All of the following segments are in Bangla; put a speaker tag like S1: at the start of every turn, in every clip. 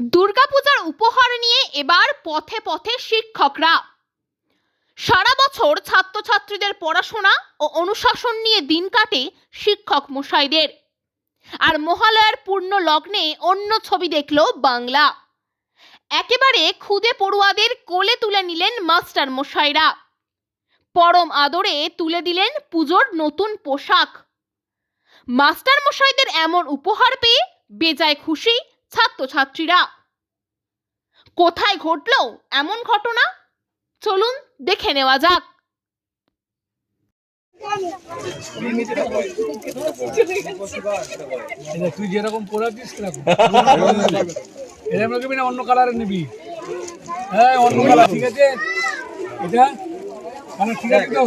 S1: দুর্গাপূজার উপহার নিয়ে এবার পথে পথে শিক্ষকরা। সারা বছর ছাত্রছাত্রীদের পড়াশোনা ও অনুশাসন নিয়ে দিন কাটে শিক্ষক মশাইদের। আর মহালয়ার পূর্ণ লগ্নে অন্য ছবি দেখল বাংলা। একেবারে খুদে পড়ুয়াদের কোলে তুলে নিলেন মাস্টার মশাইরা। পরম আদরে তুলে দিলেন পুজোর নতুন পোশাক। মাস্টার মশাইদের এমন উপহার পেয়ে বেজায় খুশি ছাত্রছাত্রীরা। কোথায় ঘটলো এমন ঘটনা? চলুন দেখে নেওয়া যাক।
S2: তুই যেরকম পড়াচ্ছিস এরকম রাখবি না, অন্য কালারের নিবি। হ্যাঁ অন্য কালার ঠিক আছে? এটা মানে ঠিক আছে তো?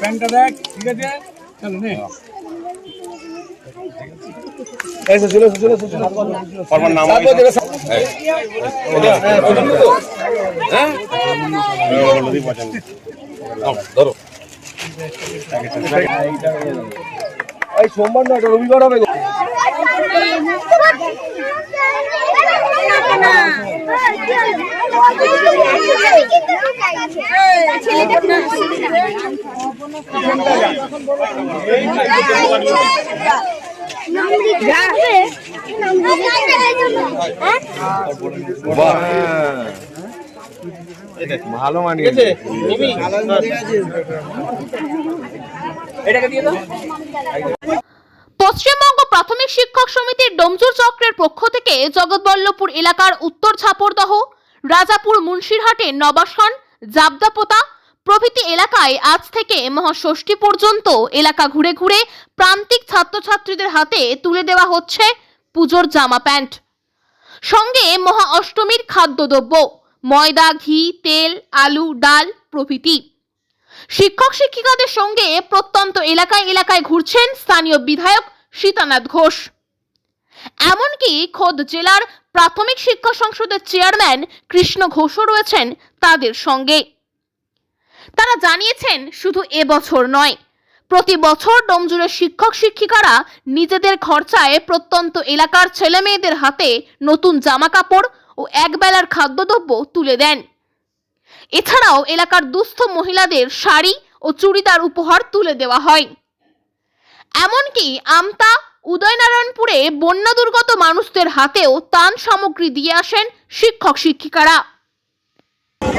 S2: প্যান্টটা দেখ, ঠিক আছে? চলো, নে।
S3: এই সোমবার না এটা রবিবার হবে। গো। ভালো মানিয়েছে
S1: পশ্চিমবঙ্গ প্রাথমিক শিক্ষক সমিতির ডোমজুর চক্রের পক্ষ থেকে জগৎবল্লভপুর এলাকার উত্তর ছাপরদহ, রাজাপুর মুন্সিরহাটে নবাসন জাবদাপোতা প্রভৃতি এলাকায় আজ থেকে মহাষষ্ঠী পর্যন্ত এলাকা ঘুরে ঘুরে প্রান্তিক ছাত্রছাত্রীদের হাতে তুলে দেওয়া হচ্ছে পুজোর জামা প্যান্ট। সঙ্গে মহা অষ্টমীর খাদ্যদ্রব্য, ময়দা, ঘি, তেল, আলু, ডাল প্রভৃতি। শিক্ষক শিক্ষিকাদের সঙ্গে প্রত্যন্ত এলাকায় এলাকায় ঘুরছেন স্থানীয় বিধায়ক সীতানাথ ঘোষ। এমনকি খোদ জেলার প্রাথমিক শিক্ষা সংসদের চেয়ারম্যান কৃষ্ণ ঘোষও রয়েছেন তাদের সঙ্গে। তারা জানিয়েছেন শুধু এবছর নয়, প্রতি বছর ডোমজুড়ে শিক্ষক শিক্ষিকারা নিজেদের খরচায় প্রত্যন্ত এলাকার ছেলেমেয়েদের হাতে নতুন জামা কাপড় ও একবেলার খাদ্যদ্রব্য তুলে দেন। এছাড়াও এলাকার দুস্থ মহিলাদের শাড়ি ও চুড়িদার উপহার তুলে দেওয়া হয়। এমনকি আমতা, উদয়নারায়ণপুরে বন্যা দুর্গত মানুষদের হাতেও ত্রাণ সামগ্রী দিয়ে আসেন শিক্ষক শিক্ষিকারা।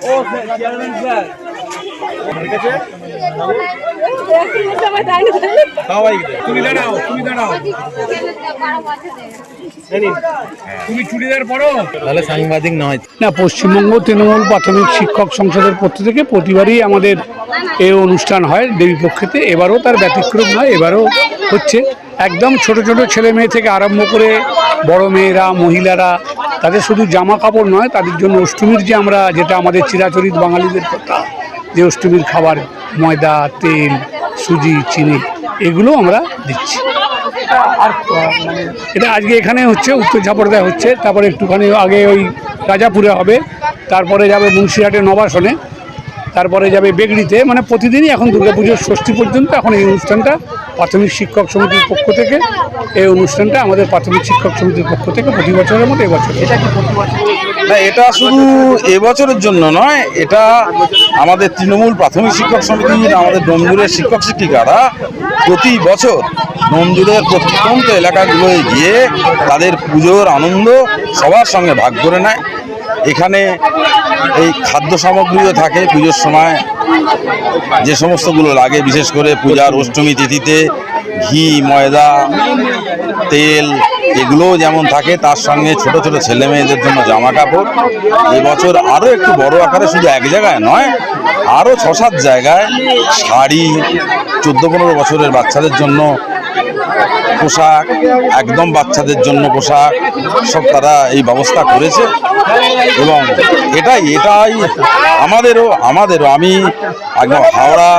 S2: ও স্যার চেয়ারম্যান তুমি দাঁড়াও তুমি দাঁড়াও। তুমি চুড়িদার পরো।
S4: তাহলে সাংবাদিক নয়।
S2: না পশ্চিমবঙ্গ তৃণমূল প্রাথমিক শিক্ষক সংসদের পক্ষ থেকে প্রতিবারই আমাদের এই অনুষ্ঠান হয় দেবীপক্ষেতে এবারও তার ব্যতিক্রম নয় এবারও হচ্ছে। একদম ছোট ছোট ছেলে মেয়ে থেকে আরম্ভ করে বড় মেয়েরা মহিলারা তাদের শুধু জামা কাপড় নয় তাদের জন্য অষ্টমীর যে আমরা যেটা আমাদের চিরাচরিত বাঙালিদের কথা যে অষ্টমীর খাবার, ময়দা, তেল, সুজি, চিনি, এগুলো আমরা দিচ্ছি। আর মানে এটা আজকে এখানে হচ্ছে, উত্তর ঝাপড়দায় হচ্ছে, তারপরে একটুখানি আগে ওই রাজাপুরে হবে, তারপরে যাবে মুন্সিরহাটে নবাসনে, তারপরে যাবে বেগড়িতে মানে প্রতিদিনই এখন দুর্গাপুজোর ষষ্ঠী পর্যন্ত এখন এই অনুষ্ঠানটা প্রাথমিক শিক্ষক সমিতির পক্ষ থেকে, এই অনুষ্ঠানটা আমাদের প্রাথমিক শিক্ষক সমিতির পক্ষ থেকে প্রতি বছরের মতো এবছর।
S5: না, এটা শুধু এবছরের জন্য নয়, এটা আমাদের তৃণমূল প্রাথমিক শিক্ষক সমিতির আমাদের ডোমজুরের শিক্ষক শিক্ষিকারা প্রতি বছর ডোমজুরের প্রত্যন্ত এলাকাগুলোয় গিয়ে তাদের পুজোর আনন্দ সবার সঙ্গে ভাগ করে নেয়। এখানে এই খাদ্য সামগ্রীও থাকে, পুজোর সময় যে সমস্তগুলো লাগে, বিশেষ করে পূজার অষ্টমী তিথিতে ঘি, ময়দা, তেল, এগুলোও যেমন থাকে, তার সঙ্গে ছোট ছোট ছেলে মেয়েদের জন্য জামা কাপড় এবছর আরও একটু বড় আকারে শুধু এক জায়গায় নয় আরও ছ সাত জায়গায় শাড়ি, চোদ্দ পনেরো বছরের বাচ্চাদের জন্য পোশাক, একদম বাচ্চাদের জন্য পোশাক, সব তারা এই ব্যবস্থা করেছে। এবং এটাই এটাই আমাদেরও আমাদেরও, আমি একদম হাওড়া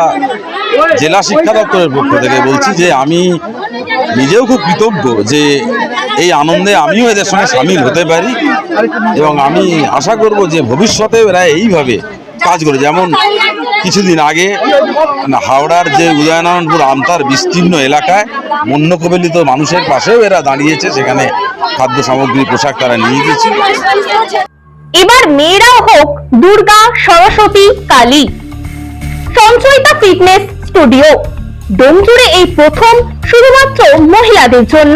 S5: জেলা শিক্ষা দপ্তরের পক্ষ থেকে বলছি যে আমি নিজেও খুব কৃতজ্ঞ যে এই আনন্দে আমিও এদের সঙ্গে সামিল হতে পারি। এবং আমি আশা করব যে ভবিষ্যতে এরা এইভাবে কাজ করে। যেমন কিছুদিন আগে হাওড়ার যে উদয়নারায়ণপুর আমতার বিস্তীর্ণ এলাকায় বন্য কবলিত মানুষের পাশেও এরা দাঁড়িয়েছে, সেখানে খাদ্য সামগ্রী, পোশাক তারা নিয়ে গেছে
S4: এবার মেয়েরাও হোক দুর্গা, সরস্বতী, কালী। সঞ্চয়িতা ফিটনেস স্টুডিও, ডোমজুড়ে এই প্রথম শুধুমাত্র মহিলাদের জন্য।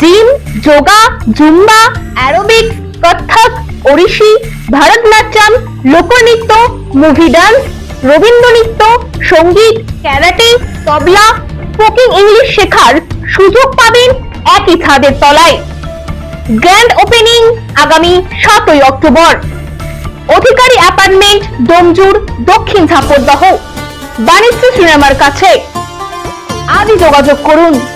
S4: Gym, yoga, zumba, aerobics, Kathak, Odissi, Bharatanatyam লোকনৃত্য মুভি ডান্স রবীন্দ্র নৃত্য সংগীত ক্যারাটে তবলা স্পোকিং ইংলিশ শেখার সুযোগ পাবেন একই ছাদের তলায়। গ্র্যান্ড ওপেনিং আগামী সাতই অক্টোবর। অধিকারী অ্যাপার্টমেন্ট ডোমজুর দক্ষিণ ঝাপরদহ বাণিজ্য সিনেমার কাছে। আজই যোগাযোগ করুন।